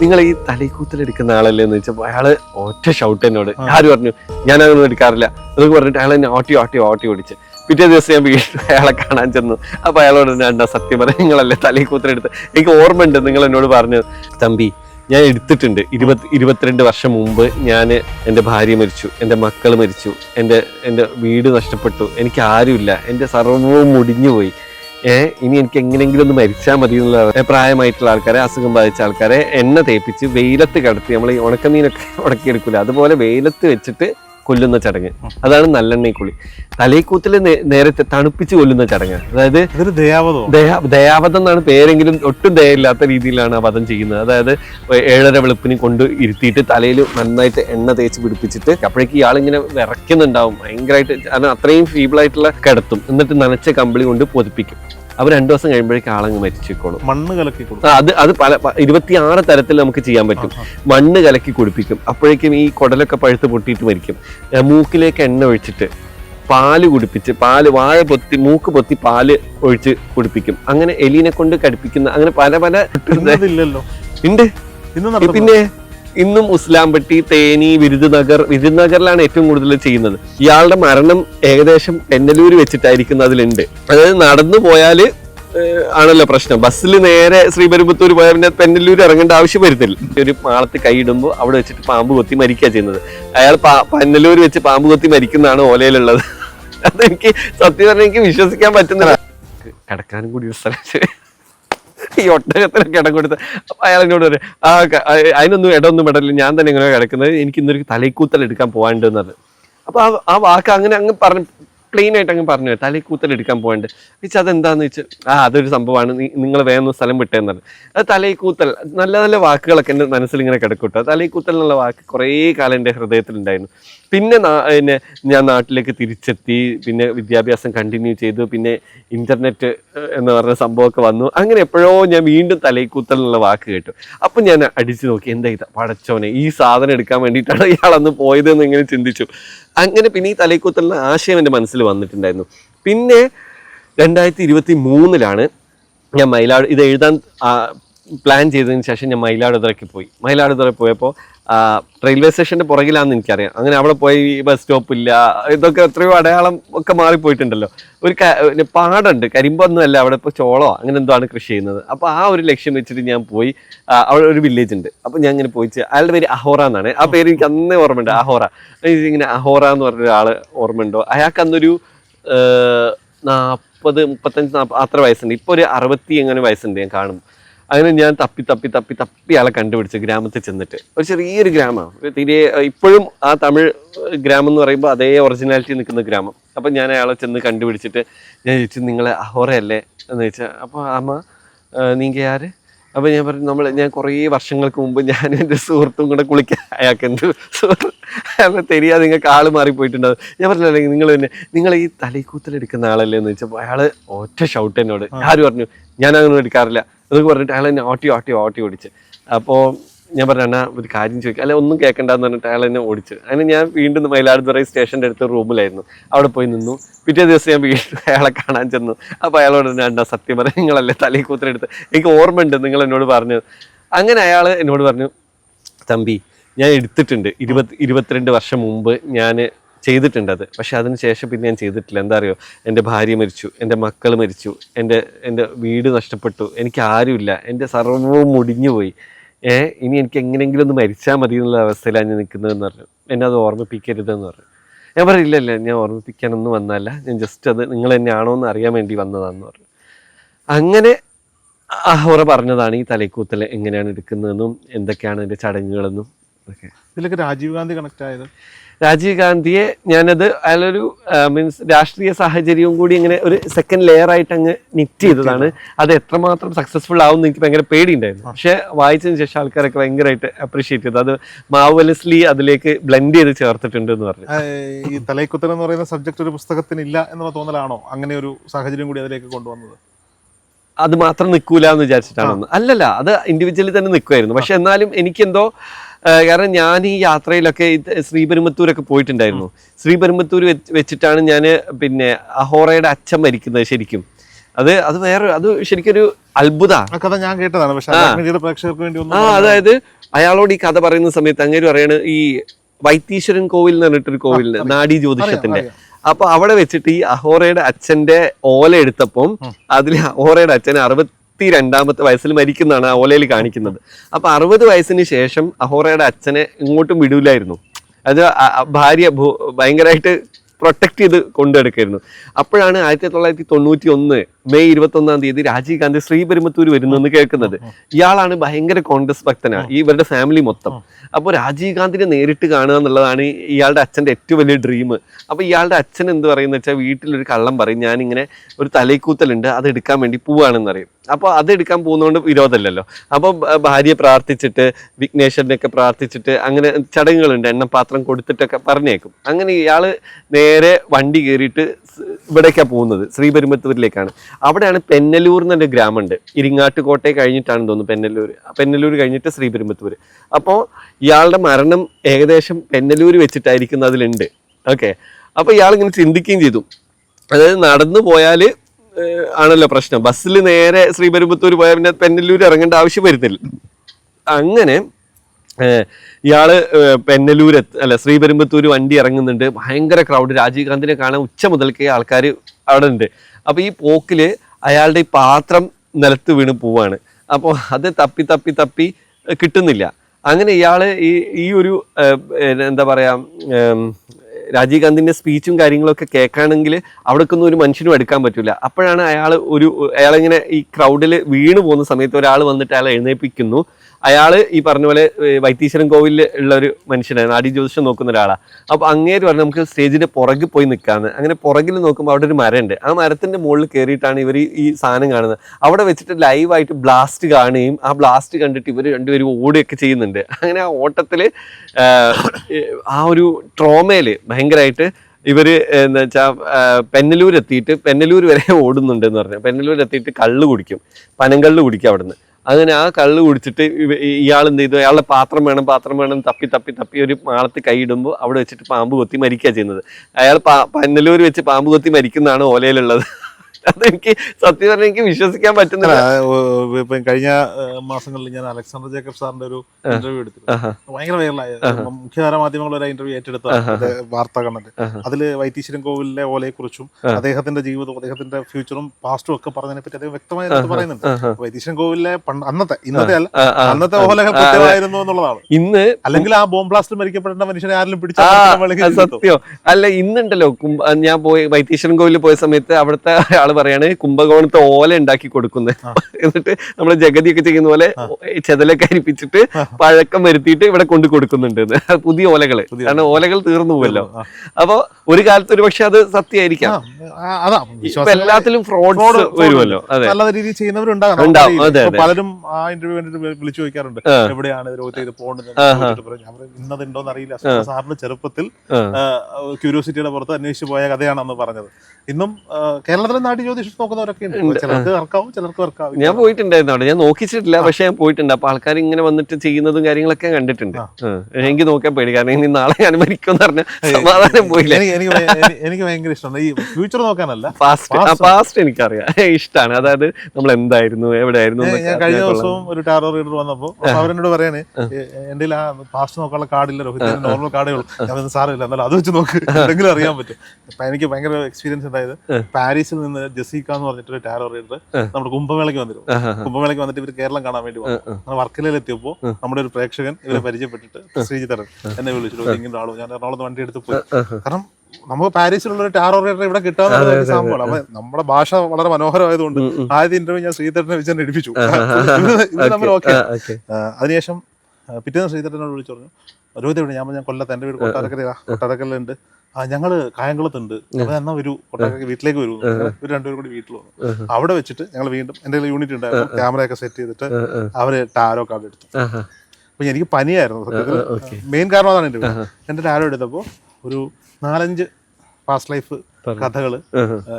നിങ്ങൾ ഈ തലക്കൂത്തലെടുക്കുന്ന ആളല്ലേ എന്ന് വെച്ചപ്പോൾ അയാൾ ഒറ്റ ഷൗട്ട് എന്നോട്. ആര് പറഞ്ഞു? ഞാൻ അതൊന്നും എടുക്കാറില്ല. എന്നൊക്കെ പറഞ്ഞിട്ട് അയാൾ എന്നെ ഓട്ടി ഓട്ടി ഓട്ടി ഓടിച്ച്. പിറ്റേ ദിവസം ഞാൻ വീട്ടിൽ അയാളെ കാണാൻ ചെന്നു. അപ്പൊ അയാളോട് ഞാൻ സത്യം പറയാം നിങ്ങളല്ലേ തലക്കൂത്തലെടുത്ത് എനിക്ക് ഓർമ്മയുണ്ട് നിങ്ങൾ എന്നോട് പറഞ്ഞു തമ്പി ഞാൻ എടുത്തിട്ടുണ്ട്. ഇരുപത്തി ഇരുപത്തിരണ്ട് വർഷം മുമ്പ് ഞാൻ എന്റെ ഭാര്യ മരിച്ചു എന്റെ മക്കൾ മരിച്ചു എന്റെ എന്റെ വീട് നഷ്ടപ്പെട്ടു എനിക്ക് ആരുമില്ല എന്റെ സർവവും മുടിഞ്ഞുപോയി. ഏഹ് ഇനി എനിക്ക് എങ്ങനെയെങ്കിലും ഒന്ന് മരിച്ചാൽ മതി എന്നുള്ള പ്രായമായിട്ടുള്ള ആൾക്കാരെ അസുഖം ബാധിച്ച ആൾക്കാരെ എണ്ണ തേപ്പിച്ച് വെയിലത്ത് കിടത്തി നമ്മൾ ഈ ഉണക്കമീനൊക്കെ ഉണക്കിയെടുക്കില്ല അതുപോലെ വെയിലത്ത് വെച്ചിട്ട് കൊല്ലുന്ന ചടങ്ങ്. അതാണ് നല്ലെണ്ണ കുളി തലേക്കൂത്തിൽ നേരത്തെ തണുപ്പിച്ച് കൊല്ലുന്ന ചടങ്ങ്. അതായത് ദയാവതം എന്നാണ് പേരെങ്കിലും ഒട്ടും ദയയില്ലാത്ത രീതിയിലാണ് ആ വധം ചെയ്യുന്നത്. അതായത് ഏഴര വെളുപ്പിന് കൊണ്ട് ഇരുത്തിയിട്ട് തലയിൽ നന്നായിട്ട് എണ്ണ തേച്ച് പിടിപ്പിച്ചിട്ട് അപ്പോഴേക്ക് ഇയാളിങ്ങനെ വിറയ്ക്കുന്നുണ്ടാവും. ഭയങ്കരമായിട്ട് കാരണം അത്രയും ഫീബിളായിട്ടുള്ള കിടത്തും. എന്നിട്ട് നനച്ച കമ്പിളി കൊണ്ട് പൊതിപ്പിക്കും. അവർ രണ്ടു ദിവസം കഴിയുമ്പോഴേക്കും ആളങ്ങ് മരിച്ചിക്കോളും. മണ്ണ് കലക്കി കൊടുക്കും. അത് അത് പല ഇരുപത്തിയാറ് തരത്തിൽ നമുക്ക് ചെയ്യാൻ പറ്റും. മണ്ണ് കലക്കി കുടിപ്പിക്കും. അപ്പോഴേക്കും ഈ കുടലൊക്കെ പഴുത്ത് പൊട്ടിയിട്ട് മരിക്കും. മൂക്കിലേക്ക് എണ്ണ ഒഴിച്ചിട്ട് പാൽ കുടിപ്പിച്ച് പാൽ വാഴ പൊത്തി മൂക്ക് പൊത്തി പാൽ ഒഴിച്ച് കുടിപ്പിക്കും. അങ്ങനെ എലീനെ കൊണ്ട് കടിപ്പിക്കുന്ന അങ്ങനെ പല പല ഉണ്ട് പിന്നെ ഇന്നും ഉസ്ലാംപട്ടി തേനി വിരുദനഗർ വിരുദനഗറിലാണ് ഏറ്റവും കൂടുതൽ ചെയ്യുന്നത്. ഇയാളുടെ മരണം ഏകദേശം പെന്നലൂര് വെച്ചിട്ടായിരിക്കും അതിലുണ്ട്. അതായത് നടന്നു പോയാൽ ആണല്ലോ പ്രശ്നം. ബസ്സിൽ നേരെ ശ്രീപെരുമ്പത്തൂർ പോയാൽ പിന്നെ പെന്നല്ലൂർ ഇറങ്ങേണ്ട ആവശ്യം വരുന്നില്ല ഒരു മാളത്ത് കൈയിടുമ്പോൾ അവിടെ വെച്ചിട്ട് പാമ്പ് കൊത്തി മരിക്കുക ചെയ്യുന്നത്. അയാൾ പന്നല്ലൂർ വെച്ച് പാമ്പ് കൊത്തി മരിക്കുന്നതാണ് ഓലയിലുള്ളത്. അതെനിക്ക് സത്യം പറഞ്ഞാൽ എനിക്ക് വിശ്വസിക്കാൻ പറ്റുന്നില്ല. കിടക്കാനും കൂടി ഒരു സ്ഥലം ഈ ഒട്ടകത്തിനൊക്കെ ഇടം കൊടുത്ത് അയാൾ എന്നോട് പറയും ആ അതിനൊന്നും ഇടമൊന്നും ഇടയില്ല ഞാൻ തന്നെ ഇങ്ങനെ കിടക്കുന്നത്. എനിക്ക് ഇന്നൊരു തലക്കൂത്തൽ എടുക്കാൻ പോകാണ്ടെന്നത് അപ്പൊ ആ ആ വാക്ക് അങ്ങനെ അങ്ങ് പറഞ്ഞു പ്ലെയിൻ ആയിട്ട് അങ്ങ് പറഞ്ഞു. തലക്കൂത്തൽ എടുക്കാൻ പോകണ്ട് വെച്ചാൽ അതെന്താന്ന് വെച്ചാൽ ആ അതൊരു സംഭവമാണ്. നിങ്ങൾ വേഗം ഒന്ന് സ്ഥലം വിട്ടേന്നത് അത് തലക്കൂത്തൽ നല്ല നല്ല വാക്കുകളൊക്കെ എന്റെ മനസ്സിൽ ഇങ്ങനെ കിടക്കൂട്ടോ തലക്കൂത്തൽ എന്നുള്ള വാക്ക് കുറേ കാലം എന്റെ ഹൃദയത്തിലുണ്ടായിരുന്നു. പിന്നെ പിന്നെ ഞാൻ നാട്ടിലേക്ക് തിരിച്ചെത്തി പിന്നെ വിദ്യാഭ്യാസം കണ്ടിന്യൂ ചെയ്തു പിന്നെ ഇന്റർനെറ്റ് എന്ന് പറഞ്ഞ സംഭവമൊക്കെ വന്നു. അങ്ങനെ എപ്പോഴോ ഞാൻ വീണ്ടും തലയിക്കൂത്തൽ എന്നുള്ള വാക്ക് കേട്ടു. അപ്പം ഞാൻ അടിച്ചു നോക്കി എന്താ ഇത്? പടച്ചോനെ ഈ സാധനം എടുക്കാൻ വേണ്ടിയിട്ടാണ് ഇയാളന്ന് പോയതെന്ന് ഇങ്ങനെ ചിന്തിച്ചു. അങ്ങനെ പിന്നെ ഈ തലയിക്കൂത്തലിന് ആശയം എന്റെ മനസ്സിൽ വന്നിട്ടുണ്ടായിരുന്നു. പിന്നെ രണ്ടായിരത്തി ഇരുപത്തി മൂന്നിലാണ് ഞാൻ മയിലാട് ഇത് എഴുതാൻ പ്ലാൻ ചെയ്തതിന് ശേഷം ഞാൻ മയിലാടുതുറയ്ക്ക് പോയി. മയിലാടുതുറ പോയപ്പോൾ റെയിൽവേ സ്റ്റേഷന്റെ പുറകിലാണെന്ന് എനിക്കറിയാം. അങ്ങനെ അവിടെ പോയി ബസ് സ്റ്റോപ്പ് ഇല്ല. ഇതൊക്കെ എത്രയോ അടയാളം ഒക്കെ മാറിപ്പോയിട്ടുണ്ടല്ലോ. ഒരു പാടുണ്ട്. കരിമ്പൊന്നും അല്ല അവിടെ ഇപ്പോൾ ചോളോ അങ്ങനെ എന്തോ ആണ് കൃഷി ചെയ്യുന്നത്. അപ്പോൾ ആ ഒരു ലക്ഷ്യം വെച്ചിട്ട് ഞാൻ പോയി. അവിടെ ഒരു വില്ലേജ് ഉണ്ട്. അപ്പോൾ ഞാൻ ഇങ്ങനെ പോയിച്ച് അയാളുടെ പേര് അഹോറ എന്നാണ്. ആ പേര് എനിക്ക് അന്നേ ഓർമ്മയുണ്ട്. അഹോറ. ഇങ്ങനെ അഹോറ എന്ന് പറഞ്ഞ ഒരാൾ ഓർമ്മയുണ്ടോ? അയാൾക്ക് അന്നൊരു നാൽപ്പത് മുപ്പത്തഞ്ച് നാൽപ്പത് അത്ര വയസ്സുണ്ട്. ഇപ്പോൾ ഒരു അറുപത്തി എങ്ങനെ വയസ്സുണ്ട് ഞാൻ കാണും. അങ്ങനെ ഞാൻ തപ്പി തപ്പി തപ്പി തപ്പി ആളെ കണ്ടുപിടിച്ചു ഗ്രാമത്തിൽ ചെന്നിട്ട്. ഒരു ചെറിയൊരു ഗ്രാമമാണ് തീരെ ഇപ്പോഴും ആ തമിഴ് ഗ്രാമം എന്ന് പറയുമ്പോൾ അതേ ഒറിജിനാലിറ്റി നിൽക്കുന്ന ഗ്രാമം. അപ്പം ഞാൻ അയാളെ ചെന്ന് കണ്ടുപിടിച്ചിട്ട് ഞാൻ ചോദിച്ചു നിങ്ങളെ അഹോറയല്ലേ? എന്ന് ചോദിച്ചാൽ അപ്പോൾ അമ്മ നീങ്ക ആര്? അപ്പോൾ ഞാൻ പറഞ്ഞു നമ്മൾ ഞാൻ കുറേ വർഷങ്ങൾക്ക് മുമ്പ് ഞാൻ എന്റെ സുഹൃത്തും കൂടെ കുളിക്കാൻ അയാൾക്ക് എന്ത് സുഹൃത്ത് തെരിയാതെ നിങ്ങൾക്ക് ആൾ മാറിപ്പോയിട്ടുണ്ടാവും. ഞാൻ പറഞ്ഞല്ലേ നിങ്ങൾ തന്നെ നിങ്ങൾ ഈ തലക്കൂത്തലെടുക്കുന്ന ആളല്ലേ എന്ന് വെച്ചപ്പോൾ അയാൾ ഒറ്റ ഷൗട്ട് എന്നോട്. ആര് പറഞ്ഞു? ഞാൻ അങ്ങനെ എടുക്കാറില്ല. എന്നൊക്കെ പറഞ്ഞിട്ട് അയാൾ എന്നെ ഓട്ടി ഓട്ടി ഓട്ടി ഓടിച്ച്. അപ്പോൾ ഞാൻ പറഞ്ഞു അണ്ണാ ഒരു കാര്യം ചോദിക്കാം. അല്ലെ ഒന്നും കേൾക്കണ്ടെന്ന് പറഞ്ഞിട്ട് അയാൾ എന്നെ ഓടിച്ച്. അങ്ങനെ ഞാൻ വീണ്ടും മയിലാടുതുറ സ്റ്റേഷന്റെ അടുത്ത് റൂമിലായിരുന്നു. അവിടെ പോയി നിന്നു. പിറ്റേ ദിവസം ഞാൻ വീണ്ടും അയാളെ കാണാൻ ചെന്നു. അപ്പോൾ അയാളോട് എന്താ സത്യം പറയാം നിങ്ങളല്ലേ തലക്കൂത്തലെടുത്ത് എനിക്ക് ഓർമ്മയുണ്ട് നിങ്ങൾ എന്നോട് പറഞ്ഞത് അങ്ങനെ അയാൾ എന്നോട് പറഞ്ഞു തമ്പി ഞാൻ എടുത്തിട്ടുണ്ട്. ഇരുപത് ഇരുപത്തിരണ്ട് വർഷം മുമ്പ് ഞാൻ ചെയ്തിട്ടുണ്ട് അത്. പക്ഷെ അതിന് ശേഷം പിന്നെ ഞാൻ ചെയ്തിട്ടില്ല. എന്താ അറിയോ? എന്റെ ഭാര്യ മരിച്ചു എന്റെ മക്കൾ മരിച്ചു എന്റെ എന്റെ വീട് നഷ്ടപ്പെട്ടു എനിക്ക് ആരുമില്ല. എന്റെ സർവവും മുടിഞ്ഞുപോയി. ഏഹ് ഇനി എനിക്ക് എങ്ങനെയെങ്കിലും ഒന്ന് മരിച്ചാൽ മതി എന്നുള്ള അവസ്ഥയിലാണ് ഞാൻ നിൽക്കുന്നതെന്ന് പറഞ്ഞു. എന്നെ അത് ഓർമ്മിപ്പിക്കരുതെന്ന് പറഞ്ഞു. ഞാൻ പറയില്ലല്ല ഞാൻ ഓർമ്മിപ്പിക്കാനൊന്നും വന്നതല്ല. ഞാൻ ജസ്റ്റ് അത് നിങ്ങൾ തന്നെയാണോ എന്ന് അറിയാൻ വേണ്ടി വന്നതാന്ന് പറഞ്ഞു. അങ്ങനെ അഹോറ പറഞ്ഞതാണ് ഈ തലക്കൂത്തൽ എങ്ങനെയാണ് എടുക്കുന്നതെന്നും എന്തൊക്കെയാണ് അതിന്റെ ചടങ്ങുകളെന്നും. ഇതിലൊക്കെ രാജീവ് ഗാന്ധി കണക്ട് ആയത്? രാജീവ് ഗാന്ധിയെ ഞാനത് അയാളൊരു മീൻസ് രാഷ്ട്രീയ സാഹചര്യവും കൂടി ഇങ്ങനെ ഒരു സെക്കൻഡ് ലെയർ ആയിട്ട് അങ്ങ് നിറ്റ് ചെയ്തതാണ്. അത് എത്രമാത്രം സക്സസ്ഫുൾ ആവും എനിക്ക് ഭയങ്കര പേടിയുണ്ടായിരുന്നു. പക്ഷെ വായിച്ചതിന് ശേഷം ആൾക്കാരൊക്കെ ഭയങ്കരമായിട്ട് അപ്രീഷിയേറ്റ് ചെയ്തു. അത് മാവലസ്ലി അതിലേക്ക് ബ്ലെൻഡ് ചെയ്ത് ചേർത്തിട്ടുണ്ട് എന്ന് പറഞ്ഞു. ഈ തലൈക്കുത്തൽ എന്ന് പറയുന്ന സബ്ജക്ട് ഒരു പുസ്തകത്തിന് ഇല്ല എന്നുള്ള തോന്നലാണോ അങ്ങനെ ഒരു സാഹചര്യം കൂടി അതിലേക്ക് കൊണ്ടുവന്നത്? അത് മാത്രം നിൽക്കൂല എന്ന് വിചാരിച്ചിട്ടാണ് അല്ലല്ല അത് ഇൻഡിവിജ്വലി തന്നെ നിൽക്കുമായിരുന്നു. പക്ഷെ എന്നാലും എനിക്കെന്തോ കാരണം ഞാൻ ഈ യാത്രയിലൊക്കെ ശ്രീപെരുമത്തൂരൊക്കെ പോയിട്ടുണ്ടായിരുന്നു. ശ്രീപെരുമത്തൂർ വെച്ച് വെച്ചിട്ടാണ് ഞാൻ പിന്നെ അഹോറയുടെ അച്ഛൻ മരിക്കുന്നത് ശരിക്കും. അത് അത് വേറെ അത് ശരിക്കൊരു അത്ഭുത. കഥ ഞാൻ കേട്ടതാണ് പക്ഷെ പ്രേക്ഷകർക്ക് വേണ്ടി ആ അതായത് അയാളോട് ഈ കഥ പറയുന്ന സമയത്ത് അങ്ങനെ പറയാണ് ഈ വൈത്തീശ്വരൻ കോവിൽ എന്ന് പറഞ്ഞിട്ടൊരു കോവിലിന് നാഡി ജ്യോതിഷത്തിന്റെ. അപ്പൊ അവിടെ വെച്ചിട്ട് ഈ അഹോറയുടെ അച്ഛന്റെ ഓല എടുത്തപ്പം അതിൽ അഹോറയുടെ അച്ഛൻ അറുപത്തി രണ്ടാമത്തെ വയസ്സിൽ മരിക്കുന്നതാണ് ആ ഓലയിൽ കാണിക്കുന്നത്. അപ്പൊ അറുപത് വയസ്സിന് ശേഷം അഹോറയുടെ അച്ഛനെ ഇങ്ങോട്ടും വിടൂലായിരുന്നു. അത് ഭാര്യ ഭയങ്കരമായിട്ട് പ്രൊട്ടക്ട് ചെയ്ത് കൊണ്ടെടുക്കായിരുന്നു അപ്പോഴാണ് ആയിരത്തി തൊള്ളായിരത്തി തൊണ്ണൂറ്റി ഒന്ന് മെയ് ഇരുപത്തി ഒന്നാം തീയതി രാജീവ് ഗാന്ധി ശ്രീപെരുമത്തൂർ വരുന്നു എന്ന് കേൾക്കുന്നത് ഇയാളാണ് ഭയങ്കര കോൺഗ്രസ് ഭക്തനാണ് ഇവരുടെ ഫാമിലി മൊത്തം. അപ്പോൾ രാജീവ് ഗാന്ധിനെ നേരിട്ട് കാണുക എന്നുള്ളതാണ് ഇയാളുടെ അച്ഛന്റെ ഏറ്റവും വലിയ ഡ്രീം അപ്പോൾ ഇയാളുടെ അച്ഛൻ എന്ത് പറയുന്നത് വെച്ചാൽ വീട്ടിലൊരു കള്ളം പറയും ഞാനിങ്ങനെ ഒരു തലേക്കൂത്തലുണ്ട് അത് എടുക്കാൻ വേണ്ടി പോവുകയാണെന്ന് അറിയും അപ്പോൾ അത് എടുക്കാൻ പോകുന്നതുകൊണ്ട് വിരോധമല്ലല്ലോ. അപ്പോൾ ഭാര്യയെ ഭാര്യ പ്രാർത്ഥിച്ചിട്ട് വിഘ്നേശ്വരനൊക്കെ പ്രാർത്ഥിച്ചിട്ട് അങ്ങനെ ചടങ്ങുകളുണ്ട് എണ്ണപാത്രം കൊടുത്തിട്ടൊക്കെ പറഞ്ഞേക്കും. അങ്ങനെ ഇയാൾ നേരെ വണ്ടി കയറിയിട്ട് ഇവിടേക്കാണ് പോകുന്നത് ശ്രീപെരുമ്പത്തൂരിലേക്കാണ് അവിടെയാണ് പെന്നലൂർ എന്നൊരു ഗ്രാമമുണ്ട്. ഇരിങ്ങാട്ടുകോട്ടെ കഴിഞ്ഞിട്ടാണ് തോന്നുന്നു പെന്നലൂർ. പെന്നല്ലൂർ കഴിഞ്ഞിട്ട് ശ്രീപെരുമ്പത്തൂർ അപ്പോൾ ഇയാളുടെ മരണം ഏകദേശം പെന്നലൂർ വെച്ചിട്ടായിരിക്കും അതിലുണ്ട്. ഓക്കെ. അപ്പോൾ ഇയാൾ ഇങ്ങനെ ചിന്തിക്കുകയും ചെയ്തു. അതായത് നടന്നു പോയാൽ ആണല്ലോ പ്രശ്നം. ബസ്സിൽ നേരെ ശ്രീപെരുമ്പത്തൂർ പോയാൽ പിന്നെ പെന്നല്ലൂർ ഇറങ്ങേണ്ട ആവശ്യം വരുന്നില്ല. അങ്ങനെ ഇയാൾ ഏഹ്, പെന്നലൂർ അല്ല ശ്രീപെരുമ്പത്തൂർ വണ്ടി ഇറങ്ങുന്നുണ്ട്. ഭയങ്കര ക്രൗഡ് രാജീവ് ഗാന്ധിനെ കാണാൻ ഉച്ച മുതൽക്കേ ആൾക്കാർ അവിടെ ഉണ്ട്. അപ്പൊ ഈ പോക്കിൽ അയാളുടെ ഈ പാത്രം നിലത്ത് വീണ് പോവാണ്. അപ്പോൾ അത് തപ്പി തപ്പി തപ്പി കിട്ടുന്നില്ല. അങ്ങനെ ഇയാൾ ഈ ഈ ഒരു എന്താ പറയാ ഏം, രാജീവ് ഗാന്ധിന്റെ സ്പീച്ചും കാര്യങ്ങളൊക്കെ കേൾക്കുകയാണെങ്കിൽ അവിടേക്കൊന്നും ഒരു മനുഷ്യനും എടുക്കാൻ പറ്റില്ല അപ്പോഴാണ് അയാൾ ഒരു അയാളിങ്ങനെ ഈ ക്രൗഡിൽ വീണ് പോകുന്ന സമയത്ത് ഒരാൾ വന്നിട്ട് അയാൾ എഴുന്നേൽപ്പിക്കുന്നു അയാൾ ഈ പറഞ്ഞ പോലെ വൈത്തീശ്വരൻ കോവിലിൽ ഉള്ള ഒരു മനുഷ്യനാണ്. നാടി ജ്യോതിഷം നോക്കുന്ന ഒരാളാണ് അപ്പൊ അങ്ങേര് പറഞ്ഞു നമുക്ക് സ്റ്റേജിന്റെ പുറകിൽ പോയി നിൽക്കാന്ന് അങ്ങനെ പുറകിൽ നോക്കുമ്പോൾ അവിടെ ഒരു മരമുണ്ട്. ആ മരത്തിന്റെ മുകളിൽ കയറിയിട്ടാണ് ഇവർ ഈ സാധനം കാണുന്നത്. അവിടെ വെച്ചിട്ട് ലൈവായിട്ട് ബ്ലാസ്റ്റ് കാണുകയും ആ ബ്ലാസ്റ്റ് കണ്ടിട്ട് ഇവർ രണ്ടുപേരും ഓടുകയൊക്കെ ചെയ്യുന്നുണ്ട്. അങ്ങനെ ആ ഓട്ടത്തിൽ ആ ഒരു ട്രോമയിൽ ഭയങ്കരമായിട്ട് ഇവർ എന്താ വെച്ചാൽ പെന്നലൂർ എത്തിയിട്ട് പെന്നലൂർ വരെ ഓടുന്നുണ്ടെന്ന് പറഞ്ഞു. പെന്നലൂർ എത്തിയിട്ട് കള്ള് കുടിക്കും. പനങ്കള്ള് കുടിക്കും അവിടുന്ന്. അങ്ങനെ ആ കള്ള് കുടിച്ചിട്ട് ഇയാൾ എന്ത് ചെയ്തു? അയാളുടെ പാത്രം വേണം പാത്രം വേണം തപ്പി തപ്പി തപ്പി ഒരു മാളത്ത് കൈയിടുമ്പോൾ അവിടെ വെച്ചിട്ട് പാമ്പ് കൊത്തി മരിക്കുക ചെയ്യുന്നത്. അയാൾ പന്നലൂർ വെച്ച് പാമ്പ് കൊത്തി മരിക്കുന്നതാണ് ഓലയിലുള്ളത്. അതെനിക്ക് സത്യം പറഞ്ഞാൽ എനിക്ക് വിശ്വസിക്കാൻ പറ്റുന്നില്ല. ഇപ്പൊ കഴിഞ്ഞ മാസങ്ങളിൽ ഞാൻ അലക്സാണ്ടർ ജേക്കബ് സാറിന്റെ ഒരു ഇന്റർവ്യൂ എടുത്തു. ഭയങ്കര വൈറലായ മുഖ്യധാര മാധ്യമങ്ങൾ ഒരു ഇന്റർവ്യൂ ഏറ്റെടുത്ത വാർത്ത കണ്ടിട്ട് അതിൽ വൈത്തീശ്വരൻ കോവിലിലെ ഓലയെ കുറിച്ചും അദ്ദേഹത്തിന്റെ ജീവിതവും അദ്ദേഹത്തിന്റെ ഫ്യൂച്ചറും പാസ്റ്റും ഒക്കെ പറഞ്ഞതിനെ പറ്റി അദ്ദേഹം വ്യക്തമായി പറയുന്നുണ്ട്. വൈത്തീശ്വരൻ കോവിലിലെ അന്നത്തെ ഇന്നത്തെ അല്ല. അന്നത്തെ ഓലകൾ കൃത്യമായിരുന്നു എന്നുള്ളതാണ്. ഇന്ന് അല്ലെങ്കിൽ ആ ബോംബ് ബ്ലാസ്റ്റിൽ മരിക്കപ്പെടേണ്ട മനുഷ്യനെ ആരെങ്കിലും പിടിച്ചോ സത്യോ. അല്ല ഇന്നുണ്ടല്ലോ ഞാൻ പോയി വൈത്തീശ്വരൻ കോവിലിൽ പോയ സമയത്ത് അവിടുത്തെ ആൾ പറയാണ് കുംഭകോണത്തെ ഓല ഉണ്ടാക്കി കൊടുക്കുന്നത് എന്നിട്ട് നമ്മൾ ജഗതിയൊക്കെ ചെയ്യുന്ന പോലെ ചെതലൊക്കെ അരിപ്പിച്ചിട്ട് പഴക്കം വരുത്തിയിട്ട് ഇവിടെ കൊണ്ടു കൊടുക്കുന്നുണ്ട്. പുതിയ ഓലകൾ. കാരണം ഓലകൾ. തീർന്നു പോവല്ലോ. അപ്പൊ ഒരു കാലത്ത് ഒരു പക്ഷെ അത് സത്യമായിരിക്കാം. എല്ലാത്തിലും ഫ്രോഡ്സ് വരുമല്ലോ. അതെ. നല്ല രീതിയിൽ ചെയ്യുന്നവരുണ്ടാകും. പലരും ആ ഇന്റർവ്യൂ വിളിച്ചു ചോദിക്കാറുണ്ട്. എവിടെയാണ് രോഗത്തെ ഇത് പോകേണ്ടത് ഇന്നതുണ്ടോന്ന് അറിയില്ല സാറിന് ചെറുപ്പത്തിൽ. ക്യൂരിയോസിറ്റിയുടെ പുറത്ത് അന്വേഷിച്ചു പോയ കഥയാണ് അന്ന് പറഞ്ഞത്. ഇന്നും കേരളത്തിലെ നാട്ടി ജ്യോതിഷം നോക്കുന്നവരൊക്കെ ഉണ്ട്. ചിലർക്ക് വർക്കാവും ചിലർക്ക് വർക്കാവും ഞാൻ പോയിട്ടുണ്ടായിരുന്നു അവിടെ. ഞാൻ നോക്കിച്ചിട്ടില്ല പക്ഷെ ഞാൻ പോയിട്ടുണ്ട്. അപ്പൊ ആൾക്കാർ ഇങ്ങനെ വന്നിട്ട് ചെയ്യുന്നതും കാര്യങ്ങളൊക്കെ കണ്ടിട്ടുണ്ട്. എനിക്ക് നോക്കാൻ പേടി. കാരണം ഇനി നാളെ ഞാൻ മരിക്കും പറഞ്ഞ സമാധാനം പോയില്ല. എനിക്ക് എനിക്ക് ഭയങ്കര ഇഷ്ടമാണ്. ഈ ഫ്യൂച്ചർ നോക്കാനല്ല പാസ്റ്റ് പാസ്റ്റ് എനിക്കറിയാം. ഇഷ്ടമാണ് അതായത് നമ്മൾ എന്തായിരുന്നു എവിടെയായിരുന്നു ഞാൻ- കഴിഞ്ഞ ദിവസവും ഒരു ടാറോ റീഡർ വന്നപ്പോ അവരെന്നോട് പറയാണ് എന്റെ ആ പാസ്റ്റ് നോക്കാനുള്ള കാർഡില്ല രോഹിത്. നോർമൽ കാർഡേ ഉള്ളൂ. സാറില്ല എന്നാലും അത് വെച്ച് നോക്ക്. എന്തെങ്കിലും അറിയാൻ പറ്റും. എനിക്ക് ഭയങ്കര എക്സ്പീരിയൻസ് ഉണ്ടായത് പാരീസിൽ നിന്ന് ജസീക്ക എന്ന് പറഞ്ഞിട്ടൊരു ടാറോ റീഡർ നമ്മുടെ കുംഭമേളയ്ക്ക് വന്നിരുന്നു. കുംഭമേളയ്ക്ക് വന്നിട്ട് ഇവർ കേരളം കാണാൻ വേണ്ടി വന്നു. അങ്ങനെ വർക്കലയിൽ എത്തിയപ്പോ നമ്മുടെ ഒരു പ്രേക്ഷകൻ ഇവരെ പരിചയപ്പെട്ടിട്ട് ശ്രീജിതരൻ എന്നെ വിളിച്ചിട്ട് ഇങ്ങനെ ആളോ ഞാൻ എറണാകുളത്ത് വണ്ടി എടുത്ത് പോയി. കാരണം നമുക്ക് പാരീസിലുള്ള ഒരു ടാറോ റീഡർ ഇവിടെ കിട്ടാവുന്ന ഒരു സംഭവമാണ്. അപ്പൊ നമ്മുടെ ഭാഷ വളരെ മനോഹരമായതുകൊണ്ട് ആദ്യത്തെ ഇന്റർവ്യൂ ഞാൻ ശ്രീധരനെ വെച്ച് എടുപ്പിച്ചു. ഓക്കെ. അതിനുശേഷം പിറ്റേന്ന് ശ്രീധരനോട് വിളിച്ചു പറഞ്ഞു രോഹിത് എവിടെ ഞാൻ ഞാൻ കൊല്ലത്ത് എന്റെ വീട് കൊട്ടാരക്കര കൊട്ടാരക്കരയിലുണ്ട്. ആ ഞങ്ങൾ കായംകുളത്തുണ്ട്. അപ്പൊ എന്നാ ഒരു കൊട്ടാക്കി വീട്ടിലേക്ക് വരൂ. ഒരു രണ്ടുപേരും കൂടി വീട്ടിൽ വന്നു. അവിടെ വെച്ചിട്ട് ഞങ്ങൾ വീണ്ടും എന്റെ യൂണിറ്റ് ഉണ്ടായിരുന്നു. ക്യാമറയൊക്കെ സെറ്റ് ചെയ്തിട്ട് അവർ ടാരോ കാർഡ് എടുത്തു. അപ്പൊ എനിക്ക് പനിയായിരുന്നു സത്യത്തിൽ. മെയിൻ കാരണം അതാണ് എന്റെ എന്റെ ടാരോ എടുത്തപ്പോ ഒരു നാലഞ്ച് പാസ്റ്റ് ലൈഫ് കഥകൾ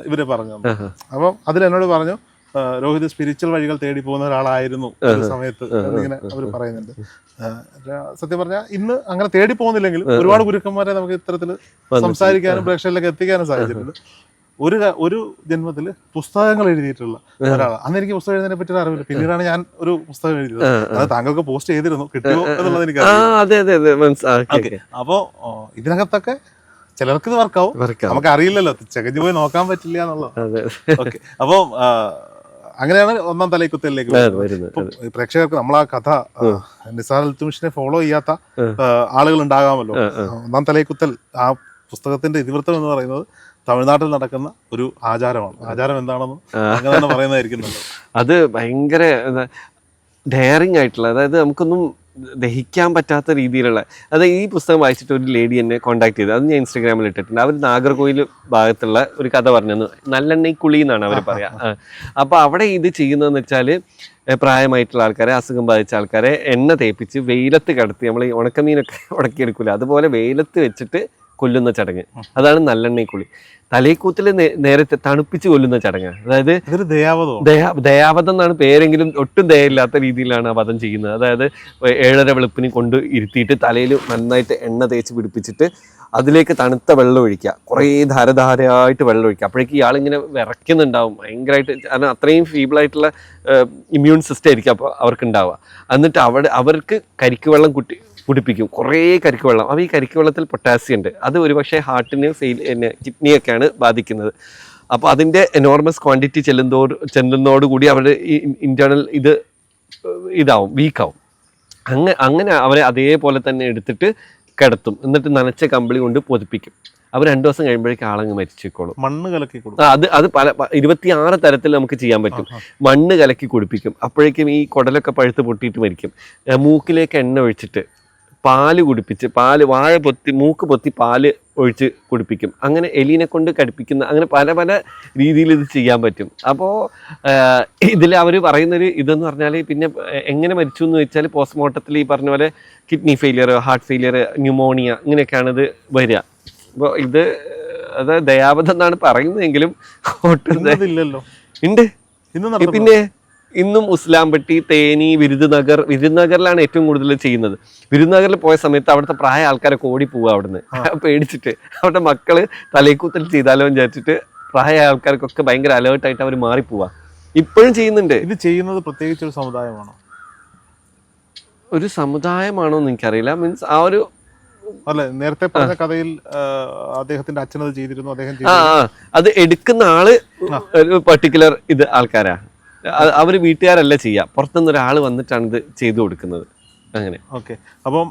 ഇവരെ പറഞ്ഞു. അപ്പം അതിൽ എന്നോട് പറഞ്ഞു രോഹിത് സ്പിരിച്വൽ വഴികൾ തേടി പോകുന്ന ഒരാളായിരുന്നു ഒരു സമയത്ത് എന്നിങ്ങനെ അവർ പറയുന്നുണ്ട്. സത്യം പറഞ്ഞാൽ ഇന്ന് അങ്ങനെ തേടി പോകുന്നില്ലെങ്കിലും ഒരുപാട് ഗുരുക്കന്മാരെ നമുക്ക് ഇത്തരത്തിൽ സംസാരിക്കാനും പ്രേക്ഷകരിലേക്ക് എത്തിക്കാനും സാധിച്ചിട്ടുണ്ട് ഒരു ഒരു ജന്മത്തിൽ പുസ്തകങ്ങൾ എഴുതിയിട്ടുള്ള ഒരാളാണ്. അന്ന് എനിക്ക് പുസ്തകം എഴുതുന്നതിനെ പറ്റി അറിവില്ല. പിന്നീടാണ് ഞാൻ ഒരു പുസ്തകം എഴുതിയത്. അത് താങ്കൾക്ക് പോസ്റ്റ് ചെയ്തിരുന്നു. കിട്ടിയോ എന്നുള്ളത് എനിക്ക് അപ്പോ ഇതിനകത്തൊക്കെ ചിലർക്ക് ഇത് വർക്കാവും. നമുക്ക് അറിയില്ലല്ലോ ചകഞ്ഞു പോയി നോക്കാൻ പറ്റില്ല എന്നുള്ളത്. ഓക്കെ. അപ്പോ ആ, അങ്ങനെയാണ് ഒന്നാം തലൈക്കുത്തലിലേക്ക് അതെ, വരുന്നത്. പ്രേക്ഷകർക്ക് നമ്മൾ ആ കഥ നിസാർ അൽത്തുമിഷിനെ ഫോളോ ചെയ്യാത്ത ആളുകൾ ഉണ്ടാകാമല്ലോ ഒന്നാം തലൈക്കുത്തൽ ആ പുസ്തകത്തിന്റെ ഇതിവൃത്തം എന്ന് പറയുന്നത് തമിഴ്നാട്ടിൽ നടക്കുന്ന ഒരു ആചാരമാണ്. ആചാരം എന്താണെന്ന് അങ്ങനെ തന്നെ പറയുന്നതായിരിക്കും. അത് ഭയങ്കര ഡെയറിങ് ആയിട്ടുള്ള അതായത് നമുക്കൊന്നും ദഹിക്കാൻ പറ്റാത്ത രീതിയിലുള്ള അത് ഈ പുസ്തകം വായിച്ചിട്ട് ഒരു ലേഡി എന്നെ കോൺടാക്ട് ചെയ്തു അത് ഞാൻ ഇൻസ്റ്റാഗ്രാമിൽ ഇട്ടിട്ടുണ്ട്. അവർ നാഗർകോയിൽ ഭാഗത്തുള്ള ഒരു കഥ പറഞ്ഞു നല്ലെണ്ണ കുളി എന്നാണ് അവർ പറയാ. അപ്പോൾ അവിടെ ഇത് ചെയ്യുന്നതെന്ന് വെച്ചാൽ പ്രായമായിട്ടുള്ള ആൾക്കാരെ അസുഖം ബാധിച്ച ആൾക്കാരെ എണ്ണ തേപ്പിച്ച് വെയിലത്ത് കടത്തി നമ്മൾ ഈ ഉണക്കമീനൊക്കെ ഉടക്കിയെടുക്കില്ല അതുപോലെ വെയിലത്ത് വെച്ചിട്ട് കൊല്ലുന്ന ചടങ്ങ്. അതാണ് നല്ലെണ്ണയിൽ കുളി. തലേക്കൂത്തിൽ നേരത്തെ തണുപ്പിച്ച് കൊല്ലുന്ന ചടങ്ങ്. അതായത് ദയാവതം? ദയാവധം എന്നാണ് പേരെങ്കിലും ഒട്ടും ദയയില്ലാത്ത രീതിയിലാണ് ആ വധം ചെയ്യുന്നത്. അതായത് ഏഴര വെളുപ്പിന് കൊണ്ട് ഇരുത്തിയിട്ട് തലയിൽ നന്നായിട്ട് എണ്ണ തേച്ച് പിടിപ്പിച്ചിട്ട് അതിലേക്ക് തണുത്ത വെള്ളം ഒഴിക്കുക. കുറേ ധാരധാരയായിട്ട് വെള്ളം ഒഴിക്കുക. അപ്പോഴേക്കും ഇയാളിങ്ങനെ വിറയ്ക്കുന്നുണ്ടാവും. ഭയങ്കരമായിട്ട് കാരണം അത്രയും ഫീബിളായിട്ടുള്ള ഇമ്മ്യൂൺ സിസ്റ്റം ആയിരിക്കും അപ്പോൾ അവർക്ക് ഉണ്ടാവുക എന്നിട്ട് അവിടെ അവർക്ക് കരിക്ക് വെള്ളം കുട്ടി കുടിപ്പിക്കും കുറേ കരിക്ക് വെള്ളം. അപ്പോൾ ഈ കരിക്ക് വെള്ളത്തിൽ പൊട്ടാസ്യം ഉണ്ട്. അത് ഒരുപക്ഷെ ഹാർട്ടിന് സെയിൽ പിന്നെ കിഡ്നിയൊക്കെയാണ് ബാധിക്കുന്നത്. അപ്പോൾ അതിന്റെ എനോർമസ് ക്വാണ്ടിറ്റി ചെല്ലുന്നതോട് ചെല്ലുന്നതോടുകൂടി അവരുടെ ഈ ഇന്റേണൽ ഇത് ഇതാവും വീക്കാവും അങ്ങ അങ്ങനെ അവരെ അതേപോലെ തന്നെ എടുത്തിട്ട് കിടത്തും. എന്നിട്ട് നനച്ച കമ്പിളി കൊണ്ട് പൊതിപ്പിക്കും. അവർ രണ്ടു ദിവസം കഴിയുമ്പോഴേക്കും ആളങ്ങ് മരിച്ചേക്കോളും. മണ്ണ് കലക്കി കൊടുക്കും. അത് അത് പല ഇരുപത്തിയാറ് തരത്തിൽ നമുക്ക് ചെയ്യാൻ പറ്റും. മണ്ണ് കലക്കി കുടിപ്പിക്കും. അപ്പോഴേക്കും ഈ കുടലൊക്കെ പഴുത്ത് പൊട്ടിയിട്ട് മരിക്കും. മൂക്കിലേക്ക് എണ്ണ ഒഴിച്ചിട്ട് പാൽ കുടിപ്പിച്ച് പാൽ വാഴ പൊത്തി മൂക്ക് പൊത്തി പാൽ ഒഴിച്ച് കുടിപ്പിക്കും. അങ്ങനെ എലീനെ കൊണ്ട് കടിപ്പിക്കുന്ന അങ്ങനെ പല പല രീതിയിൽ ഇത് ചെയ്യാൻ പറ്റും. അപ്പോൾ ഇതിൽ അവർ പറയുന്നൊരു ഇതെന്ന് പറഞ്ഞാൽ പിന്നെ എങ്ങനെ മരിച്ചു എന്ന് വെച്ചാൽ പോസ്റ്റ്മോർട്ടത്തിൽ ഈ പറഞ്ഞ പോലെ kidney failure heart failure pneumonia ഇങ്ങനെയൊക്കെയാണ് ഇത് വരിക. അപ്പോൾ ഇത് അത് ദയാവധം എന്നാണ് പറയുന്നതെങ്കിലും ഒട്ടും ദയ- ഉണ്ട് പിന്നെ ഇന്നും ഉസ്ലാംപട്ടി തേനി വിരുദ്നഗർ വിരുദ്നഗറിലാണ് ഏറ്റവും കൂടുതൽ ചെയ്യുന്നത്. വിരുദ്നഗറിൽ പോയ സമയത്ത് അവിടുത്തെ പ്രായ ആൾക്കാരൊക്കെ ഓടി പോവുക അവിടുന്ന് പേടിച്ചിട്ട് അവിടെ മക്കൾ തലേക്കൂത്തൽ ചെയ്താലോ വിചാരിച്ചിട്ട് പ്രായ ആൾക്കാർക്കൊക്കെ ഭയങ്കര അലേർട്ടായിട്ട് അവർ മാറിപ്പോവാ. ഇപ്പോഴും ചെയ്യുന്നുണ്ട്. ഇത് ചെയ്യുന്നത് പ്രത്യേകിച്ച് ഒരു സമുദായമാണോ? ഒരു സമുദായമാണോ എന്ന് എനിക്കറിയില്ല. മീൻസ് ആ ഒരു അല്ലെ നേരത്തെ പറഞ്ഞ കഥയിൽ അദ്ദേഹത്തിന്റെ അച്ഛനത് അത് ചെയ്തിരുന്നു അദ്ദേഹം അത് എടുക്കുന്ന ആൾ ഒരു പർട്ടിക്കുലർ ഇത് ആൾക്കാരാ. അ- അവർ വീട്ടുകാരല്ല ചെയ്യുക പുറത്തുനിന്ന് ഒരാൾ വന്നിട്ടാണ് ഇത് ചെയ്തു കൊടുക്കുന്നത്. അങ്ങനെ. ഓക്കെ. അപ്പം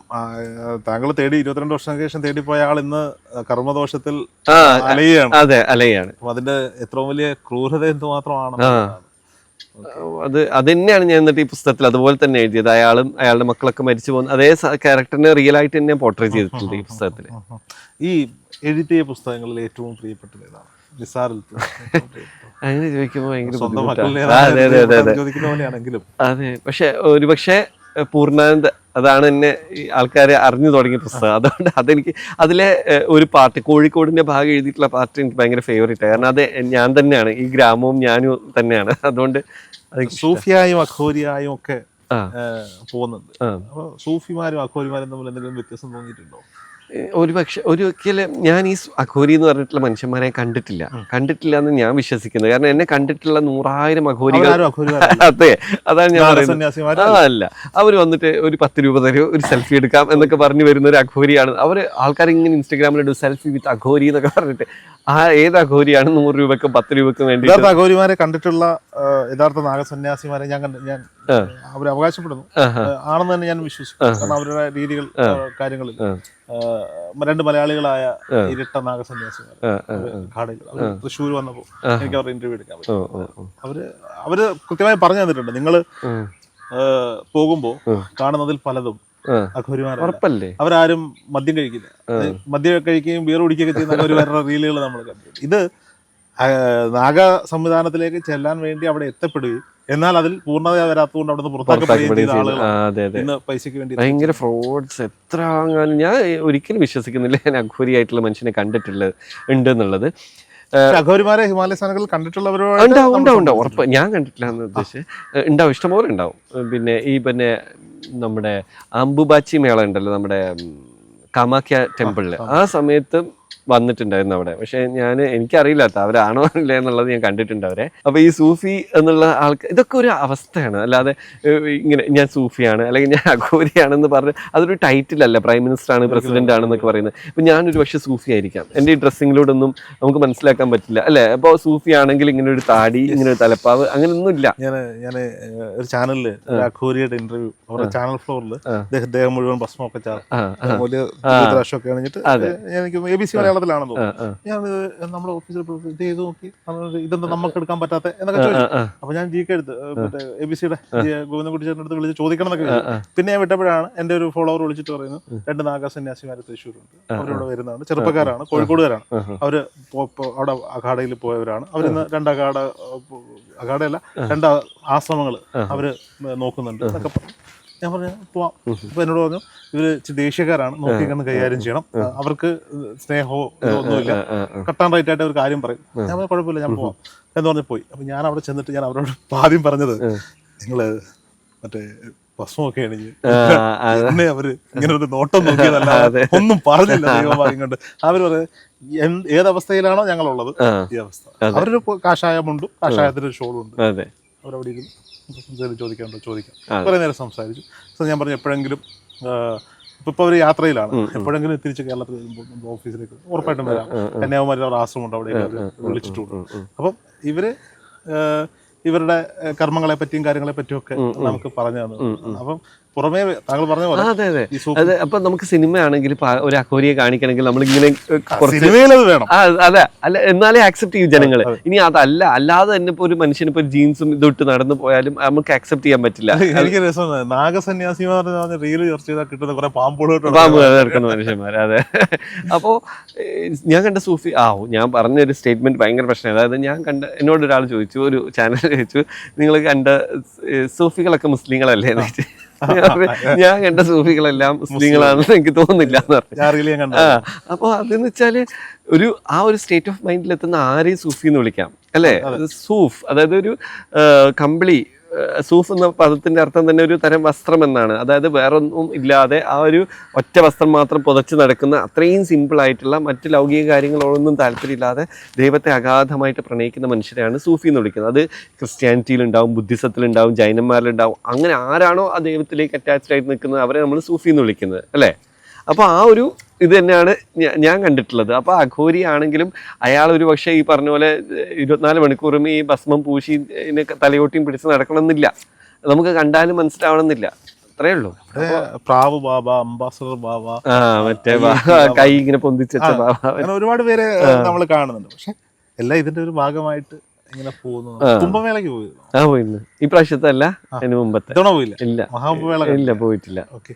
താങ്കൾ തേടി ഇരുപത്തിരണ്ട് വർഷങ്ങൾക്ക് ശേഷം തേടിപ്പോയ ആൾ ഇന്ന് കർമ്മദോഷത്തിൽ അലയാണ് അതെ അലയാണ് അതിന്റെ എത്ര വലിയ ക്രൂരത എന്തുമാത്രമാണ്. അത് അത് തന്നെയാണ് ഞാൻ എന്നിട്ട് ഈ പുസ്തകത്തിൽ അതുപോലെ തന്നെ എഴുതിയത്. അയാളും അയാളുടെ മക്കളൊക്കെ മരിച്ചു പോകുന്ന അതേ ക്യാരക്ടറിനെ റിയൽ ആയിട്ട് തന്നെ പോർട്രേറ്റ് ചെയ്തിട്ടുണ്ട് ഈ പുസ്തകത്തിൽ ഈ എഴുതിയ പുസ്തകങ്ങളിൽ ഏറ്റവും പ്രിയപ്പെട്ടത് ഏതാണ്? നിസാറിൽ. അങ്ങനെ ചോദിക്കുമ്പോൾ ഭയങ്കര അതെ പക്ഷെ ഒരുപക്ഷെ പൂർണാനന്ദ അതാണ് എന്നെ ആൾക്കാരെ അറിഞ്ഞു തുടങ്ങിയ പുസ്തകം. അതുകൊണ്ട് അതെനിക്ക് അതിലെ ഒരു പാർട്ട് കോഴിക്കോടിന്റെ ഭാഗം എഴുതിയിട്ടുള്ള പാട്ട് എനിക്ക് ഭയങ്കര ഫേവറേറ്റ് കാരണം അത് ഞാൻ തന്നെയാണ്. ഈ ഗ്രാമവും ഞാനും തന്നെയാണ്. അതുകൊണ്ട് അത് സൂഫിയായും അഖോരിയായും ഒക്കെ പോകുന്നുണ്ട്. സൂഫിമാരും അഖോരിമാരും തമ്മിൽ എന്തെങ്കിലും വ്യത്യാസം തോന്നിയിട്ടുണ്ടോ? ഒരു പക്ഷെ ഒരിക്കലും ഞാൻ ഈ അഘോരി എന്ന് പറഞ്ഞിട്ടുള്ള മനുഷ്യന്മാരെ കണ്ടിട്ടില്ല. കണ്ടിട്ടില്ല എന്ന് ഞാൻ വിശ്വസിക്കുന്നത്. കാരണം എന്നെ കണ്ടിട്ടുള്ള നൂറായിരം അഘോരികൾ അതെ അതാണ് ഞാൻ പറയുന്നത്. അല്ല. അവർ വന്നിട്ട് ഒരു പത്ത് രൂപ തരും ഒരു സെൽഫി എടുക്കാം എന്നൊക്കെ പറഞ്ഞു വരുന്ന ഒരു അഘോരിയാണ്. അവർ ആൾക്കാർ ഇങ്ങനെ ഇൻസ്റ്റാഗ്രാമിൽ ഇടും സെൽഫി വിത്ത് അഘോരി എന്നൊക്കെ പറഞ്ഞിട്ട്. ആ ഏത് അഘോരിയാണ് നൂറ് രൂപക്കും പത്ത് രൂപക്കും വേണ്ടി അഘോരിമാരെ കണ്ടിട്ടുള്ള യഥാർത്ഥ നാഗസന്യാസിമാരെ ഞാൻ ഞാൻ. അവർ അവകാശപ്പെടുന്നു. ആണെന്ന് തന്നെ ഞാൻ വിശ്വസിക്കുന്നു. കാരണം അവരുടെ രീതികൾ കാര്യങ്ങളിൽ രണ്ട് മലയാളികളായ ഇരട്ട നാഗസന്യാസിമാർ ഘാടകൾ അവർ തൃശ്ശൂർ വന്നപ്പോൾ എനിക്ക് അവരുടെ ഇന്റർവ്യൂ എടുക്കാൻ പറ്റും. അവർ അവർ കൃത്യമായി പറഞ്ഞു തന്നിട്ടുണ്ട്. നിങ്ങൾ പോകുമ്പോൾ പോകുമ്പോ കാണുന്നതിൽ പലതും ഉറപ്പല്ലേ? അവരാരും മദ്യം കഴിക്കില്ല. മദ്യം കഴിക്കുകയും ബിയർ കുടിക്കുകയൊക്കെ ചെയ്യുന്ന അഘോരിമാരുടെ റീലുകൾ നമ്മൾ കണ്ടു ഇത് നാഗ സംവിധാനത്തിലേക്ക് ചെല്ലാൻ വേണ്ടി അവിടെ എത്തപ്പെടുകയും എന്നാൽ അതിൽ പൂർണത വരാത്തതുകൊണ്ട് അവിടെ പുറത്താക്കപ്പെടുകയും ഇന്ന് പൈസക്ക് വേണ്ടി ഭയങ്കര ഫ്രോഡ്സ്. എത്ര ഞാൻ ഒരിക്കലും വിശ്വസിക്കുന്നില്ല ഞാൻ അഘോരി ആയിട്ടുള്ള മനുഷ്യനെ കണ്ടിട്ടുള്ളത് ഉണ്ട് എന്നുള്ളത് അഘോരിമാരെ ഹിമാലയ സ്ഥാനങ്ങളിൽ കണ്ടിട്ടുള്ളവരോ ഉണ്ടാവും ഉണ്ടാവും ഉണ്ടാവും ഉറപ്പ് ഞാൻ കണ്ടിട്ടില്ല എന്ന് ഉദ്ദേശിച്ച് ഉണ്ടാവും ഇഷ്ടംപോലെ ഉണ്ടാവും. പിന്നെ ഈ പിന്നെ നമ്മുടെ അമ്പുബാച്ചി മേള ഉണ്ടല്ലോ നമ്മുടെ കാമാക്യ കാമാഖ്യ ടെമ്പിളിൽ. ആ സമയത്ത് വന്നിട്ടുണ്ടായിരുന്നു അവിടെ. പക്ഷെ ഞാൻ എനിക്കറിയില്ല കേട്ടോ അവരാണോ ഇല്ല എന്നുള്ളത് ഞാൻ കണ്ടിട്ടുണ്ട് അവരെ. അപ്പൊ ഈ സൂഫി എന്നുള്ള ആൾക്ക് ഇതൊക്കെ ഒരു അവസ്ഥയാണ്. അല്ലാതെ ഇങ്ങനെ ഞാൻ സൂഫിയാണ് അല്ലെങ്കിൽ ഞാൻ അഘോരിയാണെന്ന് പറഞ്ഞ് അതൊരു ടൈറ്റിൽ അല്ല പ്രൈം മിനിസ്റ്റർ ആണ് പ്രസിഡന്റ് ആണെന്നൊക്കെ പറയുന്നത്. ഇപ്പൊ ഞാനൊരു പക്ഷെ സൂഫി ആയിരിക്കാം. എന്റെ ഈ ഡ്രസ്സിങ്ങിലൂടെ ഒന്നും നമുക്ക് മനസ്സിലാക്കാൻ പറ്റില്ല. അല്ലെ? അപ്പോൾ സൂഫി ആണെങ്കിൽ ഇങ്ങനെ ഒരു താടി ഇങ്ങനെ ഒരു തലപ്പാവ് അങ്ങനെയൊന്നും ഇല്ല. ഞാൻ ഞാൻ ഒരു ചാനലിൽ അഘോരിയുടെ ഇന്റർവ്യൂ അവരുടെ ചാനൽ ഫ്ലോറിൽ ദേഹം മുഴുവൻ ഭസ്മൊക്കെ ചാർത്ത് വലിയ പ്രാവശ്യമൊക്കെ അണിഞ്ഞിട്ട് എനിക്ക് എ ബി സി മലയാളത്തിലാണെന്ന് തോന്നുന്നു. ഞാൻ നമ്മുടെ ഓഫീസിൽ ഇത് ചെയ്ത് നോക്കി. ഇതെന്താ നമുക്ക് എടുക്കാൻ പറ്റാത്ത എന്നൊക്കെ ചോദിച്ചു. അപ്പൊ ഞാൻ ജി കെ എടുത്ത് മറ്റേ എ ബി സിയുടെ ഗോവിന്ദൻകുട്ടി ചേട്ടന്റെ അടുത്ത് വിളിച്ച് ചോദിക്കണം എന്നൊക്കെ പിന്നെ ഞാൻ വിട്ടപ്പോഴാണ് എന്റെ ഒരു ഫോളോവർ വിളിച്ചിട്ട് പറയുന്നു രണ്ട് നാഗ സന്യാസിമാര് തൃശ്ശൂരുണ്ട്. അവരിവിടെ വരുന്നതാണ്. ചെറുപ്പക്കാരാണ് കോഴിക്കോടുകാരാണ്. അവർ അവിടെ അഖാഡയിൽ പോയവരാണ്. അവരിന്ന് രണ്ട് അഖാഡ അഖാഡയല്ല രണ്ട് ആശ്രമങ്ങൾ അവർ നോക്കുന്നുണ്ട് എന്നൊക്കെ പറഞ്ഞു. ഞാൻ പറഞ്ഞു പോവാം. അപ്പൊ എന്നോട് പറഞ്ഞു ഇവർ ഇച്ചിരി ദേഷ്യക്കാരാണ് നോക്കി കണ്ട് കൈകാര്യം ചെയ്യണം. അവർക്ക് സ്നേഹമോ ഒന്നുമില്ല കട്ടാൻ റൈറ്റ് ആയിട്ട് അവർ കാര്യം പറയും. ഞാൻ പറഞ്ഞു, കുഴപ്പമില്ല ഞാൻ പോവാം. എന്ന് പറഞ്ഞു പോയി. അപ്പൊ ഞാൻ അവിടെ ചെന്നിട്ട് ഞാൻ അവരോട് ആദ്യം പറഞ്ഞത് നിങ്ങൾ മറ്റേ ഭസ്മൊക്കെ അണിഞ്ഞ് എന്നെ അവർ ഇങ്ങനെ ഒരു നോട്ടം നോക്കിയതല്ല ഒന്നും പറഞ്ഞില്ല ദൈവഭാഗ്യം കൊണ്ട് അവർ പറയും ഏതവസ്ഥയിലാണോ ഞങ്ങളുള്ളത് ഈ അവസ്ഥ? അവരൊരു കാഷായമുണ്ട് കാഷായത്തിന്റെ ഒരു ഷോളും ഉണ്ട് അവരവിടെ ഇരുന്ന് എന്തെങ്കിലും ചോദിക്കാനുണ്ടോ? ചോദിക്കാം. കുറേ നേരം സംസാരിച്ചു. സോ ഞാൻ പറഞ്ഞു എപ്പോഴെങ്കിലും ഇപ്പൊ ഇപ്പൊ ഒരു യാത്രയിലാണ്. എപ്പോഴെങ്കിലും തിരിച്ച് കേരളത്തിൽ വരുമ്പോൾ നമ്മുടെ ഓഫീസിലേക്ക് ഉറപ്പായിട്ടും വരാം. കന്യാകുമാരി ഒരു ആശ്രമമുണ്ട് അവിടെ വിളിച്ചിട്ടുണ്ട്. അപ്പം ഇവർ ഇവരുടെ കർമ്മങ്ങളെ പറ്റിയും കാര്യങ്ങളെ പറ്റിയും ഒക്കെ നമുക്ക് പറഞ്ഞു തന്നു. അപ്പം പുറമേ താങ്കൾ പറഞ്ഞ പോലെ അതെ അതെ. അതെ അപ്പൊ നമുക്ക് സിനിമയാണെങ്കിൽ ആണെങ്കിൽ ഒരു അക്കോരിയെ കാണിക്കണമെങ്കിൽ നമ്മൾ ഇങ്ങനെ കുറച്ച് സിനിമയിൽ അത് അല്ല എന്നാലേ ആക്സെപ്റ്റ് ചെയ്യും ജനങ്ങൾ ഇനി അതല്ല അല്ലാതെ തന്നെ ഇപ്പൊ ഒരു മനുഷ്യന് ഇപ്പൊ ജീൻസും ഇതൊട്ട് നടന്നു പോയാലും നമുക്ക് ആക്സെപ്റ്റ് ചെയ്യാൻ പറ്റില്ല. എനിക്ക് രസം പറഞ്ഞ റീൽ ചർച്ച ചെയ്താൽ കിട്ടുന്ന കുറെ പാമ്പുകളോട്ട് പാമ്പ് നടക്കുന്ന മനുഷ്യന്മാർ അതെ. അപ്പോ ഞാൻ കണ്ട സൂഫി ആ ഞാൻ പറഞ്ഞ ഒരു സ്റ്റേറ്റ്മെന്റ് ഭയങ്കര പ്രശ്നം അതായത് ഞാൻ കണ്ട എന്നോട് ഒരാൾ ചോദിച്ചു ഒരു ചാനൽ ചോദിച്ചു നിങ്ങൾ കണ്ട സൂഫികളൊക്കെ മുസ്ലിങ്ങളല്ലേ? എന്ന് ചോദിച്ചു. ഞാൻ കണ്ട സൂഫികളെല്ലാം മുസ്ലിങ്ങളാണെന്ന് എനിക്ക് തോന്നുന്നില്ല എന്ന് പറഞ്ഞു ആ അപ്പോൾ അതെന്ന് വെച്ചാൽ ഒരു ആ ഒരു സ്റ്റേറ്റ് ഓഫ് മൈൻഡിൽ എത്തുന്ന ആരെയും സൂഫി എന്ന് വിളിക്കാം. അല്ലേ? സൂഫ് അതായത് ഒരു കമ്പിളി സൂഫ് എന്ന പദത്തിന്റെ അർത്ഥം തന്നെ ഒരു തരം വസ്ത്രം എന്നാണ് അതായത് വേറൊന്നും ഇല്ലാതെ ആ ഒരു ഒറ്റ വസ്ത്രം മാത്രം പുതച്ച് നടക്കുന്ന അത്രയും സിമ്പിൾ ആയിട്ടുള്ള മറ്റ് ലൗകിക കാര്യങ്ങളോടൊന്നും താല്പര്യമില്ലാതെ ദൈവത്തെ അഗാധമായിട്ട് പ്രണയിക്കുന്ന മനുഷ്യരെയാണ് സൂഫി എന്ന് വിളിക്കുന്നത്. അത് ക്രിസ്ത്യാനിറ്റിയിലുണ്ടാവും ബുദ്ധിസത്തിലുണ്ടാവും ജൈനന്മാരിലുണ്ടാവും. അങ്ങനെ ആരാണോ ആ ദൈവത്തിലേക്ക് അറ്റാച്ച്ഡ് ആയിട്ട് നിൽക്കുന്നത് അവരെ നമ്മൾ സൂഫി എന്ന് വിളിക്കുന്നത് അല്ലേ? അപ്പോൾ ആ ഒരു ഇത് തന്നെയാണ് ഞാൻ കണ്ടിട്ടുള്ളത്. അപ്പോൾ അഘോരി ആണെങ്കിലും അയാൾ ഒരു പക്ഷേ ഈ പറഞ്ഞ പോലെ ഇരുപത്തിനാല് മണിക്കൂറും ഈ ഭസ്മം പൂശി തലയോട്ടിയും പിടിച്ച് നടക്കണമെന്നില്ല. നമുക്ക് കണ്ടാലും മനസ്സിലാവണമെന്നില്ല. അത്രേ ഉള്ളൂ. പ്രാവ് ബാബ അംബാസഡർ ബാബ ആ മറ്റേ കൈ ഇങ്ങനെ പൊന്തിച്ച ബാബ. ഒരുപാട് പേര് നമ്മൾ കാണുന്നുണ്ട്. പക്ഷെ എല്ലാം ഇതിന്റെ ഒരു ഭാഗമായിട്ട് ഇങ്ങനെ പോകുന്നു. കുംഭമേളയ്ക്ക് പോയി ആ ഈ പ്രാവശ്യത്തെ അല്ല അതിന് മുമ്പത്തെ. പോയില്ല? ഇല്ല. മഹാകുംഭമേള ഇല്ല പോയിട്ടില്ല. ഓക്കെ.